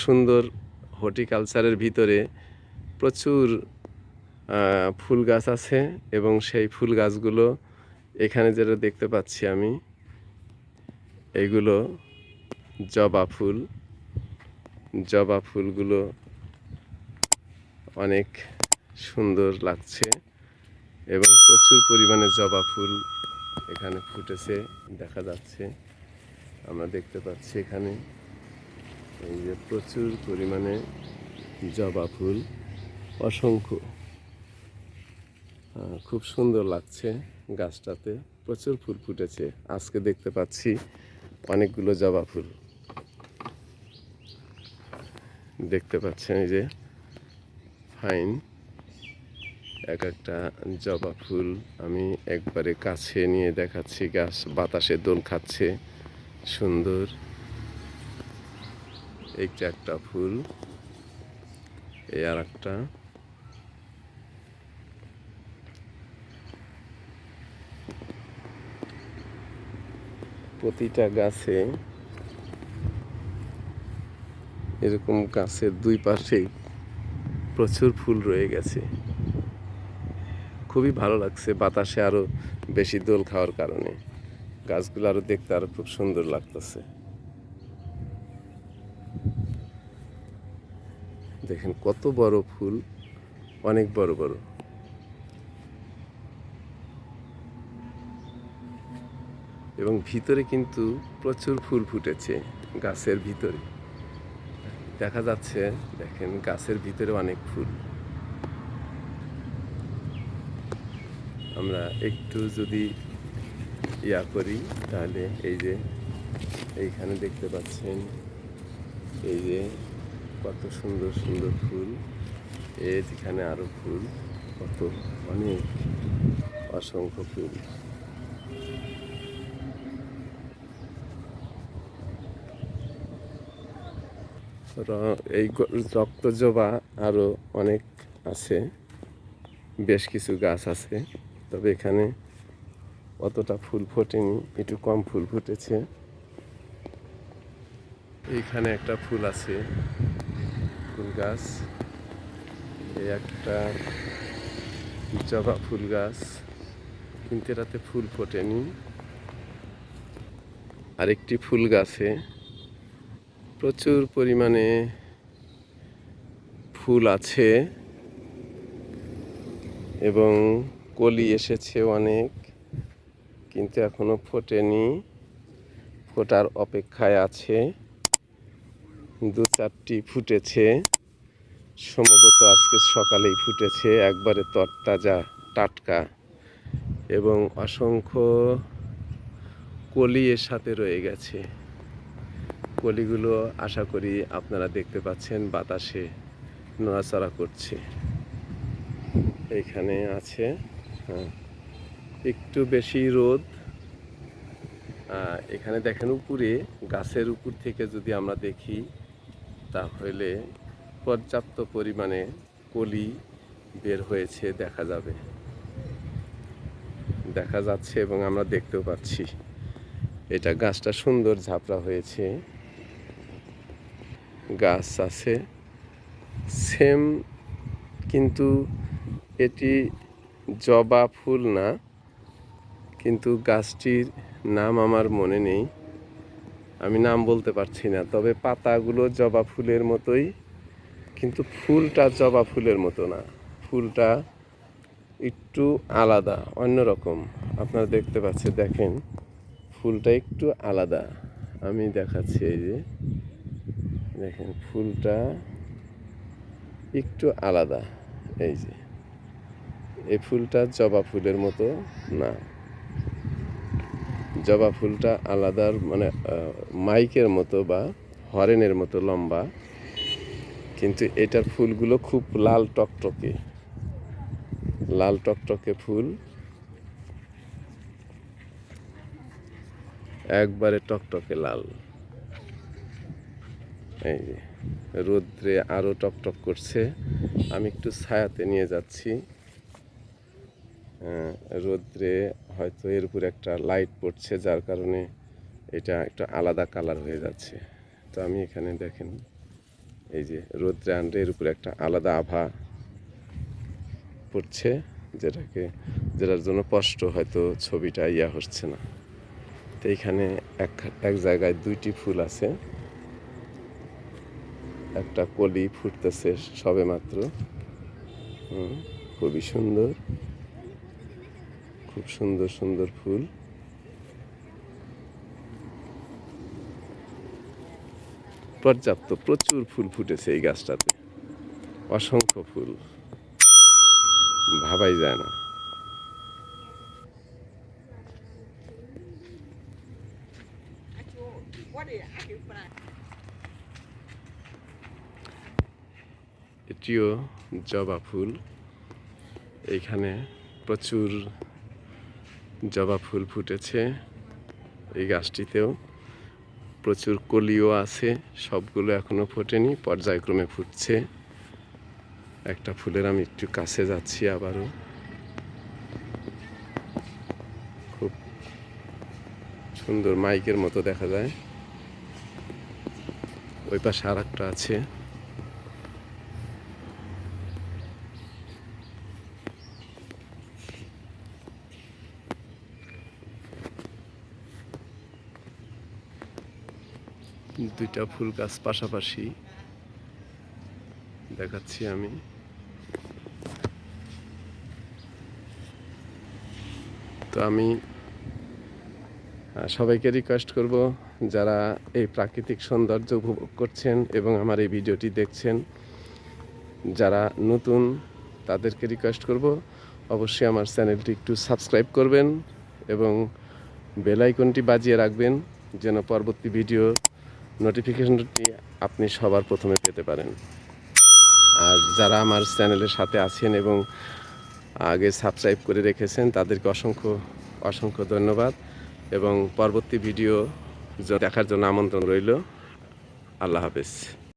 সুন্দর হর্টিকালচারের ভিতরে প্রচুর ফুল গাছ আছে এবং সেই ফুল গাছগুলো এখানে যেটা দেখতে পাচ্ছি আমি এইগুলো জবা ফুল। জবা ফুলগুলো অনেক সুন্দর লাগছে এবং প্রচুর পরিমাণে জবা ফুল এখানে ফুটেছে, দেখা যাচ্ছে। আমরা দেখতে পাচ্ছি এখানে। এই যে প্রচুর পরিমাণে জবা ফুল, অসংখ্য। খুব সুন্দর লাগছে গাছটাতে। প্রচুর ফুল ফুটেছে। আজকে দেখতে পাচ্ছি অনেকগুলো জবা ফুল। দেখতে পাচ্ছেন এই যে ফাইন। এক একটা জবা ফুল আমি একবারে কাছে নিয়ে দেখাচ্ছি। গাছ বাতাসে দোল খাচ্ছে, সুন্দর। এইটা একটা ফুল, এই আর একটা। প্রতিটা গাছে এরকম গাছের দুই পাশেই প্রচুর ফুল রয়ে গেছে। খুবই ভালো লাগছে বাতাসে আরও বেশি দোল খাওয়ার কারণে। গাছগুলো আরও দেখতে আরও খুব সুন্দর লাগতেছে। দেখেন কত বড় ফুল, অনেক বড় বড়। এবং ভিতরে কিন্তু প্রচুর ফুল ফুটেছে গাছের ভিতরে। দেখা যাচ্ছে, দেখেন গাছের ভিতরে অনেক ফুল। আমরা একটু যদি ইয়া করি, তাহলে এই যে এইখানে দেখতে পাচ্ছেন, এই যে কত সুন্দর সুন্দর ফুল। এই যেখানে আরও ফুল, কত অনেক অসংখ্য ফুল। এই রক্তজবা আরও অনেক আছে। বেশ কিছু গাছ আছে, তবে এখানে অতটা ফুল ফোটেনি, একটু কম ফুল ফুটেছে। এইখানে একটা ফুল আছে। ফুল গাছ। এই একটা জবা ফুল গাছ। কিন্তু এটাতে ফুল ফোটেনি। আরেকটি ফুল গাছে প্রচুর পরিমাণে ফুল আছে এবং কলি এসেছে অনেক, কিন্তু এখনও ফোটেনি। ফোটার অপেক্ষায় আছে। দু চারটি ফুটেছে। সম্ভবত আজকে সকালেই ফুটেছে, একবারে তরতাজা, টাটকা এবং অসংখ্য কলি এর সাথে রয়ে গেছে। কলিগুলো আশা করি আপনারা দেখতে পাচ্ছেন, বাতাসে নড়াচড়া করছে। এইখানে আছে হ্যাঁ একটু বেশি রোদ। এখানে দেখেন উপরে, গাছের উপর থেকে যদি আমরা দেখি তাহলে পর্যাপ্ত পরিমাণে কলি বের হয়েছে, দেখা যাবে। দেখা যাচ্ছে এবং আমরা দেখতেও পাচ্ছি। এটা গাছটা সুন্দর ঝাপড়া হয়েছে। গাছ আছে। সেম কিন্তু এটি জবা ফুল না, কিন্তু গাছটির নাম আমার মনে নেই। আমি নাম বলতে পারছি না, তবে পাতাগুলো জবা ফুলের মতোই, কিন্তু ফুলটা জবা ফুলের মতো না। ফুলটা একটু আলাদা, অন্যরকম। আপনারা দেখতে পাচ্ছেন, দেখেন, ফুলটা একটু আলাদা। আমি দেখাচ্ছি এই যে, দেখেন, ফুলটা একটু আলাদা। এই যে, এই ফুলটা জবা ফুলের মতো না। জবা ফুলটা আলাদার মানে মাইকের মতো বা হরেনের মতো লম্বা। কিন্তু এটার ফুলগুলো খুব লাল টকটকে। লাল টকটকে ফুল। একবারে টকটকে লাল। এই যে, রোদ্রে আরও টকটক করছে। আমি একটু ছায়াতে নিয়ে যাচ্ছি। রোদ্রে হয়তো এর উপরে একটা লাইট পড়ছে, যার কারণে এটা একটা আলাদা কালার হয়ে যাচ্ছে। তো আমি এখানে দেখেন, এই যে রোদ্রে আনলে এর উপরে একটা আলাদা আভা পড়ছে, যেটাকে, যেটার জন্য স্পষ্ট হয়তো ছবিটা ইয়া হচ্ছে না। তো এইখানে এক এক জায়গায় দুইটি ফুল আছে। একটা কলি ফুটতেছে সবে মাত্র। খুবই সুন্দর। খুব সুন্দর সুন্দর ফুল। পর্যাপ্ত প্রচুর ফুল ফুটেছে এই গাছটাতে। অসংখ্য ফুল। ভাবাই যায় না। এটিও জবা ফুল। এইখানে প্রচুর জবা ফুল ফুটেছে এই গাছটিতেও। প্রচুর কলিও আছে, সবগুলো এখনও ফোটেনি, পর্যায়ক্রমে ফুটছে। একটা ফুলের আমি একটু কাছে যাচ্ছি আবারও। খুব সুন্দর মাইকের মতো দেখা যায়। ওই পাশে আর একটা আছে। দুইটা ফুল গাছ পাশাপাশি দেখাচ্ছি আমি। তো আমি সবাইকে রিকোয়েস্ট করব যারা এই প্রাকৃতিক সৌন্দর্য উপভোগ করছেন এবং আমার এই ভিডিওটি দেখছেন, যারা নতুন তাদেরকে রিকোয়েস্ট করব। অবশ্যই আমার চ্যানেলটি একটু সাবস্ক্রাইব করবেন এবং বেল আইকনটি বাজিয়ে রাখবেন, যেন পরবর্তী ভিডিও নোটিফিকেশনটি আপনি সবার প্রথমে পেতে পারেন। আর যারা আমার চ্যানেলের সাথে আছেন এবং আগে সাবস্ক্রাইব করে রেখেছেন, তাদেরকে অসংখ্য অসংখ্য ধন্যবাদ এবং পরবর্তী ভিডিও দেখার জন্য আমন্ত্রণ রইল। আল্লাহ হাফেজ।